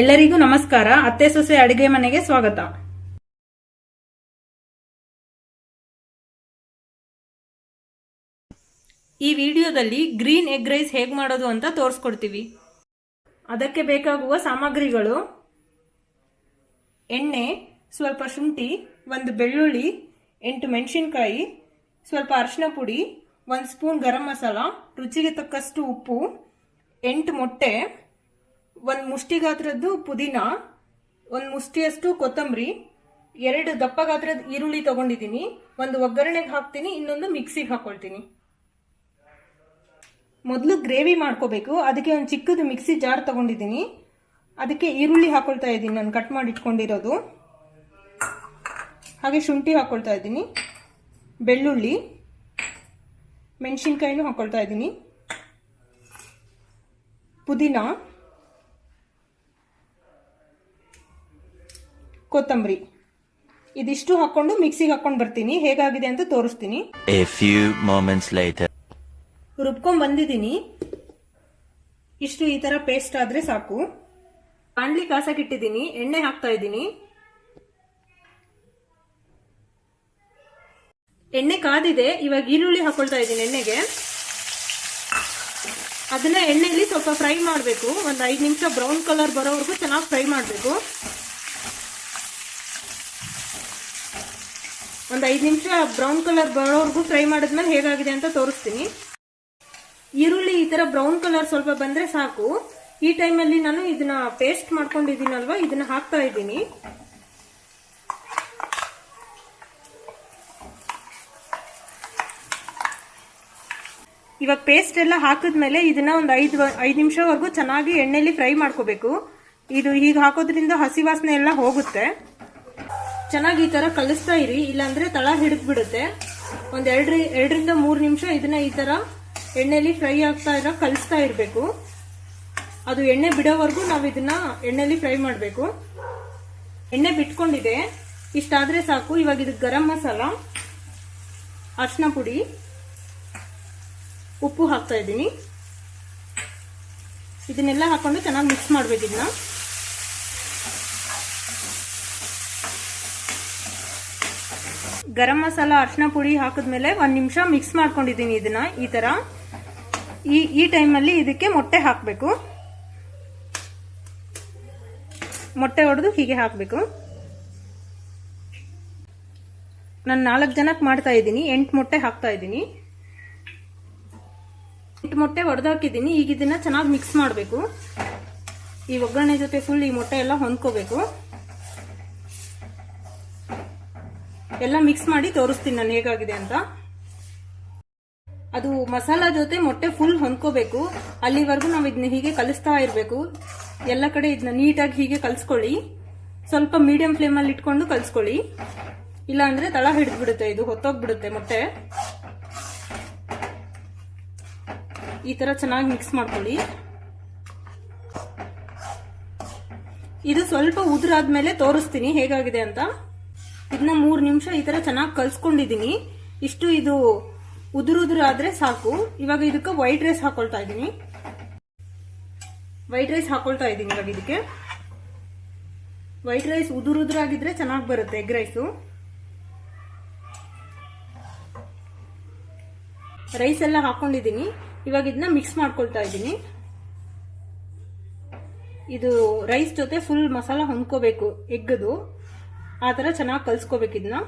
ಎಲ್ಲರಿಗೂ ನಮಸ್ಕಾರ. ಅತ್ತೆ ಸೊಸೆ ಅಡಿಗೆ ಮನೆಗೆ ಸ್ವಾಗತ. ಈ ವಿಡಿಯೋದಲ್ಲಿ ಗ್ರೀನ್ ಎಗ್ ರೈಸ್ ಹೇಗೆ ಮಾಡೋದು ಅಂತ ತೋರಿಸ್ಕೊಡ್ತೀವಿ. ಅದಕ್ಕೆ ಬೇಕಾಗುವ ಸಾಮಗ್ರಿಗಳು. ಎಣ್ಣೆ, ಸ್ವಲ್ಪ ಶುಂಠಿ, ಒಂದು ಬೆಳ್ಳುಳ್ಳಿ, ಎಂಟು ಮೆಣಸಿನ್ಕಾಯಿ, ಸ್ವಲ್ಪ ಅರಿಶಿನ ಪುಡಿ, ಒಂದು ಸ್ಪೂನ್ ಗರಂ ಮಸಾಲ, ರುಚಿಗೆ ತಕ್ಕಷ್ಟು ಉಪ್ಪು, ಎಂಟು ಮೊಟ್ಟೆ. ಒಂದು ಮುಷ್ಟಿ ಗಾತ್ರದ್ದು ಪುದೀನ, ಒಂದು ಮುಷ್ಟಿಯಷ್ಟು ಕೊತ್ತಂಬರಿ, ಎರಡು ದಪ್ಪ ಗಾತ್ರದ ಈರುಳ್ಳಿ ತಗೊಂಡಿದ್ದೀನಿ. ಒಂದು ಒಗ್ಗರಣೆಗೆ ಹಾಕ್ತೀನಿ, ಇನ್ನೊಂದು ಮಿಕ್ಸಿಗೆ ಹಾಕೊಳ್ತೀನಿ. ಮೊದಲು ಗ್ರೇವಿ ಮಾಡ್ಕೋಬೇಕು. ಅದಕ್ಕೆ ಒಂದು ಚಿಕ್ಕದು ಮಿಕ್ಸಿ ಜಾರ್ ತಗೊಂಡಿದ್ದೀನಿ. ಅದಕ್ಕೆ ಈರುಳ್ಳಿ ಹಾಕೊಳ್ತಾ ಇದ್ದೀನಿ ನಾನು ಕಟ್ ಮಾಡಿ ಇಟ್ಕೊಂಡಿರೋದು. ಹಾಗೆ ಶುಂಠಿ ಹಾಕೊಳ್ತಾ ಇದ್ದೀನಿ. ಬೆಳ್ಳುಳ್ಳಿ, ಮೆಣಸಿನ್ಕಾಯಿನೂ ಹಾಕೊಳ್ತಾ ಇದ್ದೀನಿ. ಪುದೀನ ಕೊತ್ತಂಬರಿ. ಇದಿಷ್ಟು ಹಾಕೊಂಡು ಮಿಕ್ಸಿಗೆ ಹಾಕೊಂಡು ಬರ್ತೀನಿ. ಹೇಗಾಗಿದೆ ಅಂತ ತೋರಿಸ್ತೀನಿ. ರುಬ್ಕೊಂಡ್ ಬಂದಿದ್ದೀನಿ. ಇಷ್ಟು ಈ ತರ ಪೇಸ್ಟ್ ಆದ್ರೆ ಸಾಕು. ಬಾಣ್ಲಿ ಕಾಸಕ್ಕಿಟ್ಟಿದ್ದೀನಿ ಎಣ್ಣೆ ಹಾಕ್ತಾ ಇದ್ದೀನಿ. ಎಣ್ಣೆ ಕಾದಿದೆ. ಇವಾಗ ಈರುಳ್ಳಿ ಹಾಕೊಳ್ತಾ ಇದ್ದೀನಿ ಎಣ್ಣೆಗೆ. ಅದನ್ನ ಎಣ್ಣೆಯಲ್ಲಿ ಸ್ವಲ್ಪ ಫ್ರೈ ಮಾಡಬೇಕು. ಒಂದ್ ಐದು ನಿಮಿಷ ಬ್ರೌನ್ ಕಲರ್ ಬರೋವರೆಗೂ ಚೆನ್ನಾಗಿ ಫ್ರೈ ಮಾಡಬೇಕು. ಒಂದು ಐದು ನಿಮಿಷ ಬ್ರೌನ್ ಕಲರ್ ಬರೋವರೆಗೂ ಫ್ರೈ ಮಾಡಿದ್ಮೇಲೆ ಹೇಗಾಗಿದೆ ಅಂತ ತೋರಿಸ್ತೀನಿ. ಈರುಳ್ಳಿ ಈ ತರ ಬ್ರೌನ್ ಕಲರ್ ಸ್ವಲ್ಪ ಬಂದ್ರೆ ಸಾಕು. ಈ ಟೈಮಲ್ಲಿ ನಾನು ಇದನ್ನ ಪೇಸ್ಟ್ ಮಾಡ್ಕೊಂಡಿದ್ದೀನಲ್ವಾ? ಇದನ್ನ ಹಾಕ್ತಾ ಇದ್ದೀನಿ. ಇವಾಗ ಪೇಸ್ಟ್ ಎಲ್ಲ ಹಾಕಿದ್ಮೇಲೆ ಇದನ್ನ ಒಂದು ಐದು ಐದು ನಿಮಿಷವರೆಗೂ ಚೆನ್ನಾಗಿ ಎಣ್ಣೆಲಿ ಫ್ರೈ ಮಾಡ್ಕೋಬೇಕು. ಇದು ಹೀಗೆ ಹಾಕೋದ್ರಿಂದ ಹಸಿ ವಾಸನೆ ಎಲ್ಲ ಹೋಗುತ್ತೆ. ಚೆನ್ನಾಗಿ ಈ ತರ ಕಲಿಸ್ತಾ ಇರಿ. ಇಲ್ಲಾಂದ್ರೆ ತಳ ಹಿಡಿದ್ ಬಿಡುತ್ತೆ ಒಂದ್ ಎರಡ್ರಿ, ಎರಡರಿಂದ ಮೂರ್ ನಿಮಿಷ ಇದನ್ನ ಈ ತರ ಎಣ್ಣೆಲಿ ಫ್ರೈ ಆಗ್ತಾ ಇರೋ ಕಲಿಸ್ತಾ ಇರಬೇಕು. ಅದು ಎಣ್ಣೆ ಬಿಡೋವರೆಗೂ ನಾವು ಇದನ್ನ ಎಣ್ಣೆಲಿ ಫ್ರೈ ಮಾಡಬೇಕು. ಎಣ್ಣೆ ಬಿಟ್ಕೊಂಡಿದೆ. ಇಷ್ಟಾದ್ರೆ ಸಾಕು. ಇವಾಗ ಇದಕ್ಕೆ ಗರಂ ಮಸಾಲ ಅರ್ಶಿನ ಪುಡಿ, ಉಪ್ಪು ಹಾಕ್ತಾ ಇದ್ದೀನಿ. ಇದನ್ನೆಲ್ಲ ಹಾಕೊಂಡು ಚೆನ್ನಾಗಿ ಮಿಕ್ಸ್ ಮಾಡಬೇಕು ಇದನ್ನ. ಗರಂ ಮಸಾಲ ಅರ್ಶಿನ ಪುಡಿ ಹಾಕಿದ್ಮೇಲೆ ಒಂದು ನಿಮಿಷ ಮಿಕ್ಸ್ ಮಾಡ್ಕೊಂಡಿದ್ದೀನಿ ಇದನ್ನ ಈ ತರ. ಈ ಈ ಟೈಮಲ್ಲಿ ಇದಕ್ಕೆ ಮೊಟ್ಟೆ ಹಾಕಬೇಕು. ಮೊಟ್ಟೆ ಹೊಡೆದು ಹೀಗೆ ಹಾಕಬೇಕು. ನಾನು ನಾಲ್ಕು ಜನಕ್ಕೆ ಮಾಡ್ತಾ ಇದ್ದೀನಿ, ಎಂಟು ಮೊಟ್ಟೆ ಹಾಕ್ತಾ ಇದ್ದೀನಿ. ಎಂಟು ಮೊಟ್ಟೆ ಹೊಡೆದಾಕಿದ್ದೀನಿ ಈಗ ಇದನ್ನ ಚೆನ್ನಾಗಿ ಮಿಕ್ಸ್ ಮಾಡಬೇಕು. ಈ ಒಗ್ಗರಣೆ ಜೊತೆ ಫುಲ್ ಈ ಮೊಟ್ಟೆ ಎಲ್ಲ ಹೊಂದ್ಕೋಬೇಕು. ಎಲ್ಲ ಮಿಕ್ಸ್ ಮಾಡಿ ತೋರಿಸ್ತೀನಿ ನಾನು ಹೇಗಾಗಿದೆ ಅಂತ. ಅದು ಮಸಾಲ ಜೊತೆ ಮೊಟ್ಟೆ ಫುಲ್ ಹೊಂದ್ಕೋಬೇಕು. ಅಲ್ಲಿವರೆಗೂ ನಾವು ಇದನ್ನ ಹೀಗೆ ಕಲಿಸ್ತಾ ಇರಬೇಕು. ಎಲ್ಲ ಕಡೆ ಇದನ್ನ ನೀಟಾಗಿ ಹೀಗೆ ಕಲಿಸ್ಕೊಳ್ಳಿ. ಸ್ವಲ್ಪ ಮೀಡಿಯಂ ಫ್ಲೇಮಲ್ಲಿ ಇಟ್ಕೊಂಡು ಕಲಿಸ್ಕೊಳ್ಳಿ. ಇಲ್ಲ ಅಂದ್ರೆ ತಳ ಹಿಡಿದ್ಬಿಡುತ್ತೆ, ಇದು ಹೊತ್ತೋಗ್ಬಿಡುತ್ತೆ ಮೊಟ್ಟೆ. ಈ ತರ ಚೆನ್ನಾಗಿ ಮಿಕ್ಸ್ ಮಾಡ್ಕೊಳ್ಳಿ. ಇದು ಸ್ವಲ್ಪ ಉದುರಾದ್ಮೇಲೆ ತೋರಿಸ್ತೀನಿ ಹೇಗಾಗಿದೆ ಅಂತ. ಇದನ್ನ ಮೂರು ನಿಮಿಷ ಈ ತರ ಚೆನ್ನಾಗಿ ಕಲ್ಸ್ಕೊಂಡಿದೀನಿ. ಇಷ್ಟು ಇದು ಉದುರು ಆದ್ರೆ ಸಾಕು. ಇವಾಗ ಇದಕ್ಕೆ ವೈಟ್ ರೈಸ್ ಹಾಕೊಳ್ತಾ ಇದ್ದೀನಿ ವೈಟ್ ರೈಸ್ ಹಾಕೊಳ್ತಾ ಇದ್ದೀನಿ ಇವಾಗ ಇದಕ್ಕೆ. ವೈಟ್ ರೈಸ್ ಉದುರು ಆಗಿದ್ರೆ ಚೆನ್ನಾಗಿ ಬರುತ್ತೆ ಎಗ್ ರೈಸು. ರೈಸ್ ಎಲ್ಲ ಹಾಕೊಂಡಿದ್ದೀನಿ ಇವಾಗ ಇದನ್ನ ಮಿಕ್ಸ್ ಮಾಡ್ಕೊಳ್ತಾ ಇದ್ದೀನಿ ಇದು ರೈಸ್ ಜೊತೆ ಫುಲ್ ಮಸಾಲ ಹೊಂದ್ಕೋಬೇಕು ಎಗ್ಗದು. ಆ ಥರ ಚೆನ್ನಾಗಿ ಕಲ್ಸ್ಕೋಬೇಕು ಇದನ್ನ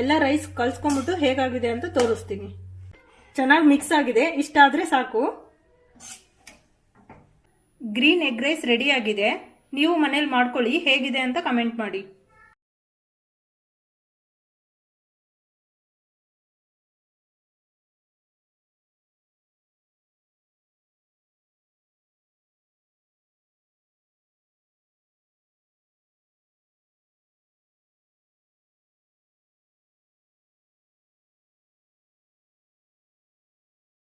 ಎಲ್ಲ ರೈಸ್ ಕಲ್ಸ್ಕೊಂಡ್ಬಿಟ್ಟು ಹೇಗಾಗಿದೆ ಅಂತ ತೋರಿಸ್ತೀನಿ. ಚೆನ್ನಾಗಿ ಮಿಕ್ಸ್ ಆಗಿದೆ. ಇಷ್ಟ ಆದ್ರೆ ಸಾಕು. ಗ್ರೀನ್ ಎಗ್ ರೈಸ್ ರೆಡಿ ಆಗಿದೆ. ನೀವು ಮನೇಲಿ ಮಾಡ್ಕೊಳ್ಳಿ. ಹೇಗಿದೆ ಅಂತ ಕಮೆಂಟ್ ಮಾಡಿ.